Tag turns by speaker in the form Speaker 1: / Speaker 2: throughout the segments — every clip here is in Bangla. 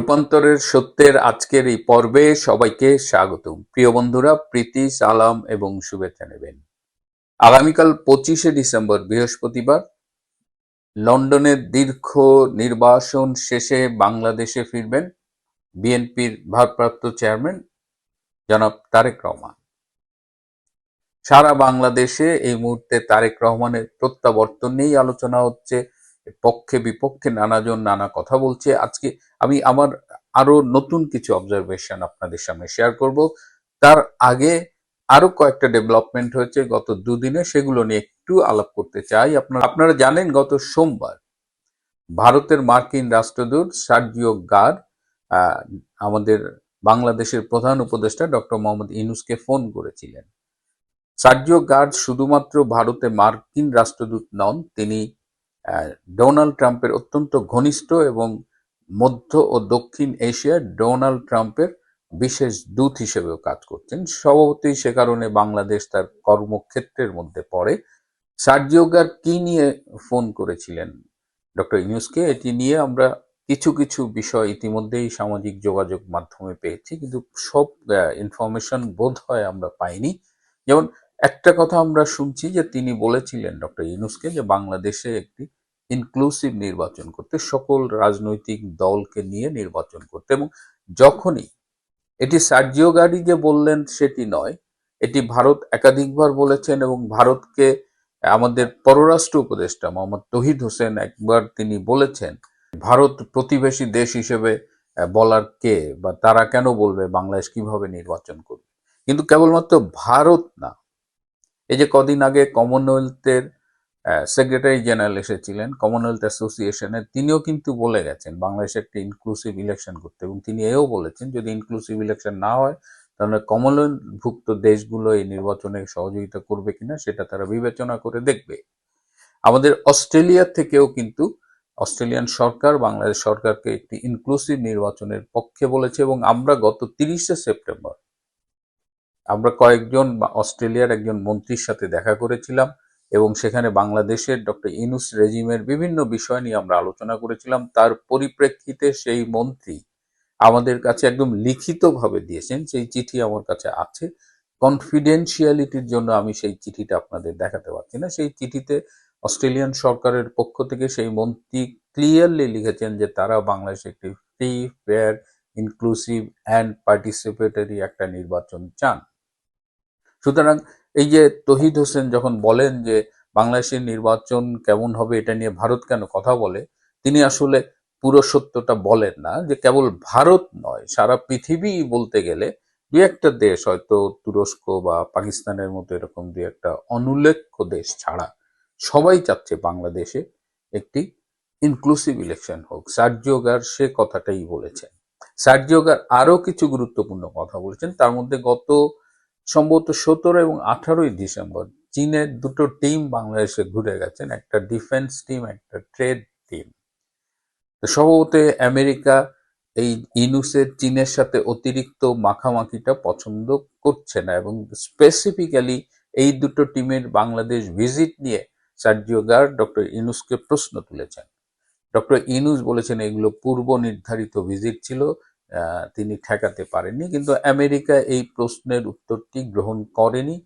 Speaker 1: রূপান্তরের সত্যের আজকের এই পর্বে সবাইকে স্বাগতম। প্রিয় বন্ধুরা, প্রীতি, সালাম এবং শুভেচ্ছা নেবেন। আগামীকাল পঁচিশে ডিসেম্বর, বৃহস্পতিবার, লন্ডনের দীর্ঘ নির্বাসন শেষে বাংলাদেশে ফিরবেন বিএনপির ভারপ্রাপ্ত চেয়ারম্যান জনাব তারেক রহমান। সারা বাংলাদেশে এই মুহূর্তে তারেক রহমানের প্রত্যাবর্তন নিয়েই আলোচনা হচ্ছে। পক্ষে, বিপক্ষে নানাজন নানা কথা বলছে। আজকে আমি আমার আরও নতুন কিছু অবজারভেশন আপনাদের সামনে শেয়ার করব। তার আগে আরও কয়েকটা ডেভেলপমেন্ট হয়েছে গত দুদিনে, সেগুলো নিয়ে একটু আলাপ করতে চাই। আপনারা আপনারা জানেন গত সোমবার ভারতের মার্কিন রাষ্ট্রদূত সার্জিও গার আমাদের বাংলাদেশের প্রধান উপদেষ্টা ডক্টর মোহাম্মদ ইনুসকে ফোন করেছিলেন। সার্জিও গার্ড শুধুমাত্র ভারতে মার্কিন রাষ্ট্রদূত নন, তিনি ডোনাল্ড ট্রাম্পের অত্যন্ত ঘনিষ্ঠ এবং মধ্য ও দক্ষিণ এশিয়ার ডোনাল্ড ট্রাম্পের বিশেষ দূত হিসেবেও কাজ করছেন। স্বভাবতই সে কারণে বাংলাদেশ তার কর্মক্ষেত্রের মধ্যে পড়ে। সার্জিওগার কি নিয়ে ফোন করেছিলেন? ডক্টর ইউনুসকে এটি নিয়ে আমরা কিছু কিছু বিষয় ইতিমধ্যেই সামাজিক যোগাযোগ মাধ্যমে পেয়েছি, কিন্তু সব ইনফরমেশন বোধ হয় আমরা পাইনি। যেমন একটা কথা আমরা শুনছি যে তিনি বলেছিলেন ডক্টর ইউনুসকে যে বাংলাদেশে একটি ইনক্লুসিভ নির্বাচন করতে, সকল রাজনৈতিক দলকে নিয়ে নির্বাচন করতে এবং যখনই এটি সার্জিও গাড়ি যে বললেন সেটি নয়, এটি ভারত একাধিকবার বলেছেন এবং ভারতকে আমাদের পররাষ্ট্র উপদেষ্টা মোহাম্মদ তহিদ হোসেন একবার তিনি বলেছেন, ভারত প্রতিবেশী দেশ হিসেবে বলার কে বা তারা কেন বলবে বাংলাদেশ কীভাবে নির্বাচন করবে? কিন্তু কেবলমাত্র ভারত না এই যে কদিন আগে কমনওয়েলথের সেক্রেটারি জেনারেল এসেছিলেন কমনওয়েলথ অ্যাসোসিয়েশনের তিনিও কিন্তু বলে গেছেন, বাংলাদেশে একটা ইনক্লুসিভ ইলেকশন করতে। এবং তিনি এও বলেছেন, যদি ইনক্লুসিভ ইলেকশন না হয়, তাহলে কমনওয়েলথভুক্ত দেশগুলো এই নির্বাচনে সহযোগিতা করবে কিনা, সেটা তারা বিবেচনা করে দেখবে। আমাদের অস্ট্রেলিয়া থেকেও কিন্তু অস্ট্রেলিয়ান সরকার, বাংলাদেশ সরকারকে একটি ইনক্লুসিভ নির্বাচনের পক্ষে বলেছে এবং আমরা গত তিরিশে সেপ্টেম্বর আমরা কয়েকজন অস্ট্রেলিয়ার একজন মন্ত্রীর সাথে দেখা করেছিলাম এবং সেখানে বাংলাদেশের ডক্টর ইনুস রেজিমের বিভিন্ন বিষয় নিয়ে আমরা আলোচনা করেছিলাম। তার পরিপ্রেক্ষিতে সেই মন্ত্রী আমাদের কাছে একদম লিখিতভাবে দিয়েছেন, সেই চিঠি আমার কাছে আছে। কনফিডেন্সিয়ালিটির জন্য আমি সেই চিঠিটা আপনাদের দেখাতে পারছি না। সেই চিঠিতে অস্ট্রেলিয়ান সরকারের পক্ষ থেকে সেই মন্ত্রী ক্লিয়ারলি লিখেছেন যে তারা বাংলাদেশে একটি free fair inclusive and participatory একটা নির্বাচন চান। সুতরাং এই যে তহিদ হোসেন যখন বলেন যে বাংলাদেশের নির্বাচন কেমন হবে এটা নিয়ে ভারত কেন কথা বলে, তিনি আসলে পুরো সত্যটা বলেন না যে কেবল ভারত নয়, সারা পৃথিবী বলতে গেলে দু একটা দেশ, হয়তো তুরস্ক বা পাকিস্তানের মতো এরকম দু একটা অনুল্লেখ্য দেশ ছাড়া সবাই চাচ্ছে বাংলাদেশে একটি ইনক্লুসিভ ইলেকশন হোক। সার্জিওগার সে কথাটাই বলেছেন। সার্জিওগার আরও কিছু গুরুত্বপূর্ণ কথা বলেছেন। তার মধ্যে গত সম্ভবত সতেরো এবং আঠারোই ডিসেম্বর চীনের দুটো টিম বাংলাদেশে ঘুরে গেছেন, একটা ডিফেন্স টিম, একটা ট্রেড টিম। তো সম্ভবত আমেরিকা এই ইনুসের চীনের সাথে অতিরিক্ত মাখামাখিটা পছন্দ করছে না এবং স্পেসিফিক্যালি এই দুটো টিমের বাংলাদেশ ভিজিট নিয়ে সার্জিও গার ডক্টর ইনুসকে প্রশ্ন তুলেছেন। ডক্টর ইনুস বলেছেন এগুলো পূর্ব নির্ধারিত ভিজিট ছিল তিনি ঠেকাতে পারেননি। কিন্তু আমেরিকা এই প্রশ্নের উত্তরটি গ্রহণ করেনি।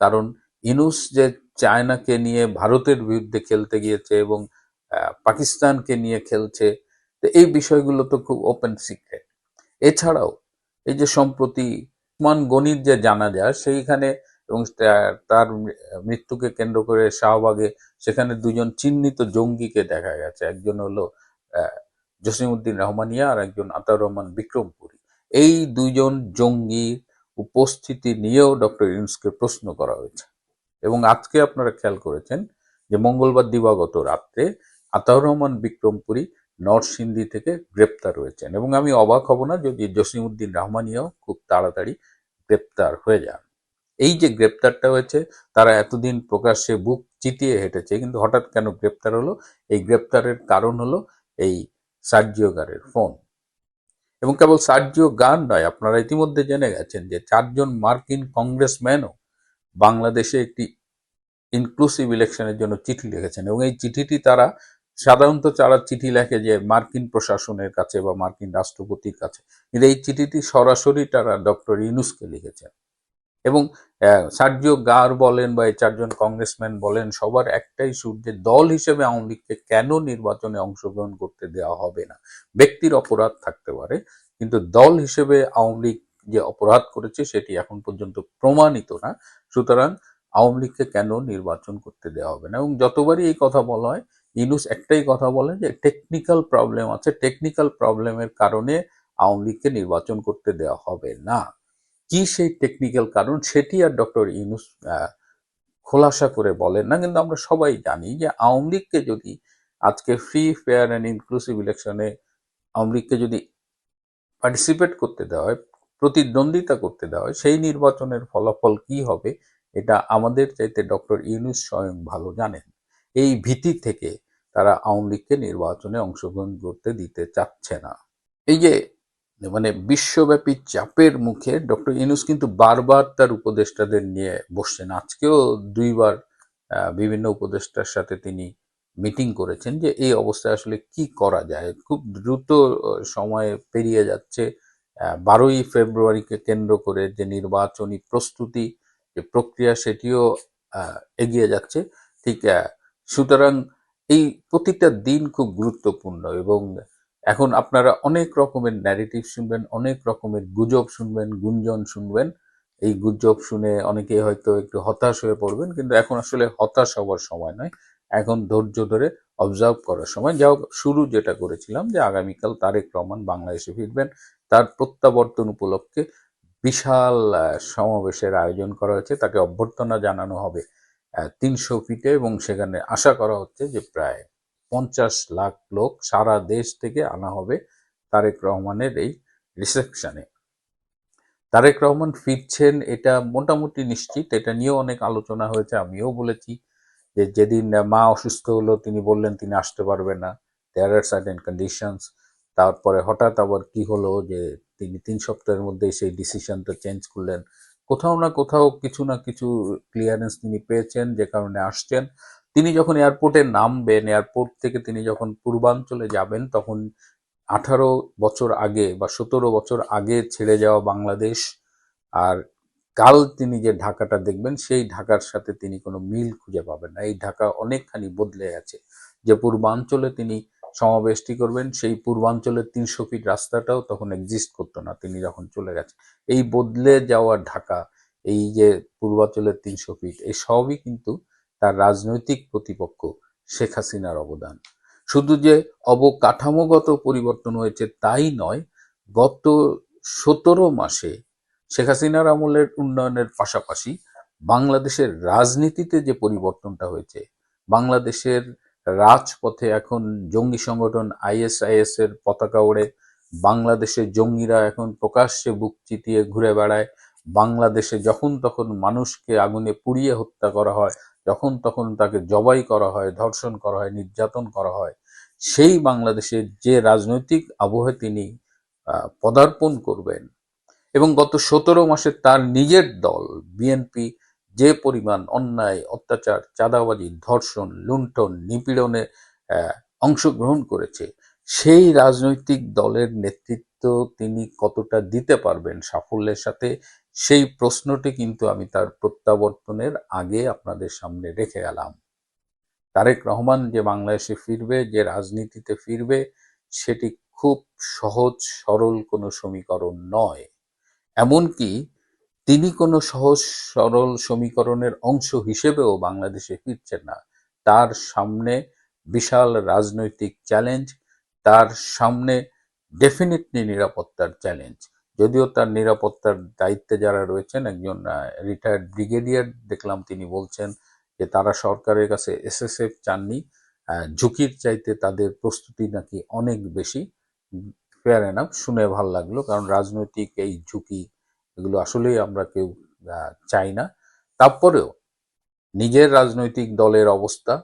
Speaker 1: কারণ ইনুস যে চায়নাকে নিয়ে ভারতের বিরুদ্ধে খেলতে গিয়েছে এবং পাকিস্তানকে নিয়ে খেলছে, তো এই বিষয়গুলো তো খুব ওপেন সিক্রেট এছাড়াও এই যে সম্প্রতি মান গণিত যে জানা যায় সেইখানে এবং তার মৃত্যুকে কেন্দ্র করে শাহবাগে সেখানে দুজন চিহ্নিত জঙ্গিকে দেখা গেছে। একজন হলো জসিমউদ্দিন রহমানিয়া আর একজন আতাউর রহমান বিক্রমপুরী। এই দুইজন জঙ্গি উপস্থিতি নিয়েও ডক্টর ইউনুসকে প্রশ্ন করা হয়েছে। এবং আজকে আপনারা খেয়াল করেছেন যে মঙ্গলবার দিবাগত রাত্রে আতাউর রহমান বিক্রমপুরী নরসিংদী থেকে গ্রেপ্তার হয়েছেন। এবং আমি অবাক হব না যদি জসিমউদ্দিন রহমানিয়াও খুব তাড়াতাড়ি গ্রেপ্তার হয়ে যান। এই যে গ্রেপ্তারটা হয়েছে, তারা এতদিন প্রকাশ্যে বুক চিতিয়ে হেঁটেছে, কিন্তু হঠাৎ কেন গ্রেপ্তার হলো? এই গ্রেপ্তারের কারণ হলো এই সার্জিও গারের ফোন। এবং কেবল সার্জিও গান নয়, আপনারা ইতিমধ্যে জেনে গেছেন যে চারজন মার্কিন কংগ্রেসম্যানও বাংলাদেশে একটি ইনক্লুসিভ ইলেকশনের জন্য চিঠি লিখেছেন। এবং এই চিঠিটি তারা সাধারণত যারা চিঠি লেখে যে মার্কিন প্রশাসনের কাছে বা মার্কিন রাষ্ট্রপতির কাছে। কিন্তু এই চিঠিটি সরাসরি তারা ডক্টর ইউনুসকে লিখেছেন। এবং সার্জিও গার বলেন বা এই চারজন কংগ্রেসম্যান বলেন, সবার একটাই সুর যে দল হিসেবে আওয়ামী লীগকে কেন নির্বাচনে অংশগ্রহণ করতে দেওয়া হবে না? ব্যক্তির অপরাধ থাকতে পারে, কিন্তু দল হিসেবে আওয়ামী লীগ যে অপরাধ করেছে সেটি এখন পর্যন্ত প্রমাণিত না। সুতরাং আওয়ামী লীগকে কেন নির্বাচন করতে দেওয়া হবে না? এবং যতবারই এই কথা বলা হয়, ইনুস একটাই কথা বলে যে টেকনিক্যাল প্রবলেম আছে। টেকনিক্যাল প্রবলেমের কারণে আওয়ামী লীগকে নির্বাচন করতে দেওয়া হবে না। কি সেই টেকনিক্যাল কারণ সেটি আর ডক্টর ইউনুস খোলাসা করে বলেন না। কিন্তু আমরা সবাই জানি যে আওয়ামী লীগকে যদি আজকে ফ্রি ফেয়ার অ্যান্ড ইনক্লুসিভ ইলেকশনে আওয়ামী লীগকে যদি পার্টিসিপেট করতে দেওয়া হয়, প্রতিদ্বন্দ্বিতা করতে দেওয়া হয়, সেই নির্বাচনের ফলাফল কি হবে এটা আমাদের চাইতে ডক্টর ইউনুস স্বয়ং ভালো জানেন। এই ভীতি থেকে তারা আওয়ামী লীগকে নির্বাচনে অংশগ্রহণ করতে দিতে চাচ্ছে না। এই যে মানে বিশ্বব্যাপী চাপের মুখে ডক্টর ইনুস কিন্তু বারবার তার উপদেষ্টাদের নিয়ে বসছেন। আজকেও দুইবার বিভিন্ন উপদেষ্টার সাথে তিনি মিটিং করেছেন যে এই অবস্থায় আসলে কি করা যায়। খুব দ্রুত সময়ে পেরিয়ে যাচ্ছে। বারোই ফেব্রুয়ারিকে কেন্দ্র করে যে নির্বাচনী প্রস্তুতি, যে প্রক্রিয়া সেটিও এগিয়ে যাচ্ছে। ঠিক সুতরাং এই প্রতিটা দিন খুব গুরুত্বপূর্ণ এবং এখন আপনারা অনেক রকমের ন্যারেটিভ শুনবেন, অনেক রকমের গুজব শুনবেন, গুঞ্জন শুনবেন। এই গুজব শুনে অনেকে হয়তো একটু হতাশ হয়ে পড়বেন, কিন্তু এখন আসলে হতাশ হওয়ার সময় নয়। এখন ধৈর্য ধরে অবজার্ভ করার সময়। যাও শুরু যেটা করেছিলাম যে আগামীকাল তারেক রহমান বাংলাদেশে ফিরবেন। তার প্রত্যাবর্তন উপলক্ষে বিশাল সমাবেশের আয়োজন করা হয়েছে। তাকে অভ্যর্থনা জানানো হবে তিনশো ফিটে এবং সেখানে আশা করা হচ্ছে যে প্রায় পঞ্চাশ লাখ লোক সারা দেশ থেকে আনা হবে তারেক রহমানের এই রিসেপশনে তারেক রহমান ফিরছেন, এটা মোটামুটি নিশ্চিত, এটা নিয়েও অনেক আলোচনা হয়েছে, আমিও বলেছি যে যেদিন মা অসুস্থ হলো, তিনি বললেন তিনি আসতে পারবে না দেয়ার আর সার্টেন কন্ডিশনস তারপরে হঠাৎ আবার কি হলো যে তিনি তিন সপ্তাহের মধ্যে সেই ডিসিশনটা চেঞ্জ করলেন। কোথাও না কোথাও কিছু না কিছু ক্লিয়ারেন্স তিনি পেয়েছেন, যে কারণে আসছেন। তিনি যখন এয়ারপোর্টে নামবেন এয়ারপোর্ট থেকে তিনি যখন পূর্বাঞ্চলে যাবেন, তখন আঠারো বছর আগে বা সতেরো বছর আগে ছেড়ে যাওয়া বাংলাদেশ আর কাল তিনি যে ঢাকাটা দেখবেন, সেই ঢাকার সাথে তিনি কোনো মিল খুঁজে পাবেন না। এই ঢাকা অনেকখানি বদলে গেছে। যে পূর্বাঞ্চলে তিনি সমাবেশটি করবেন, সেই পূর্বাঞ্চলের তিনশো ফিট রাস্তাটাও তখন এক্সিস্ট করতো না তিনি যখন চলে গেছেন। এই বদলে যাওয়া ঢাকা, এই যে পূর্বাঞ্চলের তিনশো ফিট এই সবই কিন্তু তার রাজনৈতিক প্রতিপক্ষ শেখ হাসিনার অবদান। শুধু যে অবকাঠামোগত পরিবর্তন হয়েছে তাই নয়, গত সতেরো মাসে শেখ হাসিনার আমলের উন্নয়নের পাশাপাশি বাংলাদেশের রাজনীতিতে যে পরিবর্তনটা হয়েছে, বাংলাদেশের রাজপথে এখন জঙ্গি সংগঠন আইএসআইএস এর পতাকা ওড়ে বাংলাদেশের জঙ্গিরা এখন প্রকাশ্যে বুক চিতিয়ে ঘুরে বেড়ায়, বাংলাদেশে যখন তখন মানুষকে আগুনে পুড়িয়ে হত্যা করা হয় যখন তখন তাকে জবাই করা হয়, ধর্ষণ করা হয়, নির্যাতন করা হয়, সেই বাংলাদেশের যে রাজনৈতিক আবহে তিনি পদার্পণ করবেন এবং গত সতেরো মাসে তার নিজের দল, বিএনপি, যে পরিমাণ অন্যায়, অত্যাচার, চাঁদাবাজি, ধর্ষণ, লুণ্ঠন, নিপীড়নে অংশগ্রহণ করেছে, সেই রাজনৈতিক দলের নেতৃত্ব তিনি কতটা দিতে পারবেন সাফল্যের সাথে সেই প্রশ্নটি কিন্তু আমি তার প্রত্যাবর্তনের আগে আপনাদের সামনে রেখে গেলাম। তারেক রহমান যে বাংলাদেশে ফিরবে, যে রাজনীতিতে ফিরবে, সেটি খুব সহজ, সরল কোনো সমীকরণ নয়। এমনকি তিনি কোনো সহজ, সরল সমীকরণের অংশ হিসেবেও বাংলাদেশে ফিরছেন না। তার সামনে বিশাল রাজনৈতিক চ্যালেঞ্জ, তার সামনে ডেফিনেটলি নিরাপত্তার চ্যালেঞ্জ। যদিও তার নিরাপত্তার দায়িত্বে যারা রয়েছেন, একজন রিটায়ার্ড ব্রিগেডিয়ার দেখলাম তিনি বলছেন যে তারা সরকারের কাছে এসএসএফ চাননি ঝুঁকির চাইতে তাদের প্রস্তুতি নাকি অনেক বেশি। ফেয়ার এনাফ শুনে ভালো লাগল, কারণ রাজনৈতিক এই ঝুঁকি, এগুলো আসলেই আমরা কেউ চাই না। তারপরেও নিজের রাজনৈতিক দলের অবস্থা,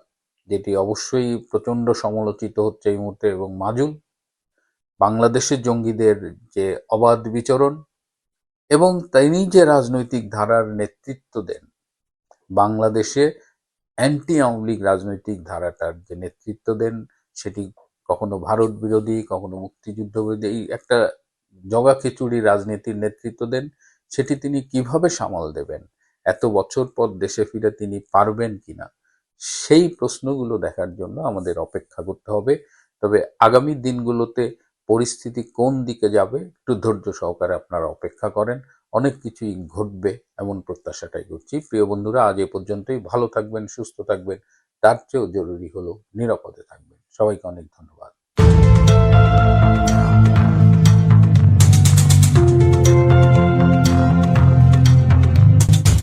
Speaker 1: যেটি অবশ্যই প্রচণ্ড সমালোচিত হচ্ছে এই মুহূর্তে, এবং মাজুল বাংলাদেশের জঙ্গিদের যে অবাধ বিচরণ এবং তিনি যে রাজনৈতিক ধারার নেতৃত্ব দেন, বাংলাদেশে অ্যান্টি আওয়ামী লীগ রাজনৈতিক ধারাটার যে নেতৃত্ব দেন, সেটি কখনো ভারত বিরোধী, কখনো মুক্তিযুদ্ধ বিরোধী, এই একটা জগা খিচুড়ি রাজনীতির নেতৃত্ব দেন, সেটি তিনি কীভাবে সামাল দেবেন? এত বছর পর দেশে ফিরে তিনি পারবেন কিনা? সেই প্রশ্নগুলো দেখার জন্য আমাদের অপেক্ষা করতে হবে। তবে আগামী দিনগুলোতে পরিস্থিতি কোন দিকে যাবে, একটু ধৈর্য সহকারে আপনারা অপেক্ষা করেন। অনেক কিছুই ঘটবে এমন প্রত্যাশাটাই করছি। প্রিয় বন্ধুরা, আজ এ পর্যন্তই। ভালো থাকবেন, সুস্থ থাকবেন। তার চেয়েও জরুরি হলো নিরাপদে থাকবেন। সবাইকে অনেক ধন্যবাদ।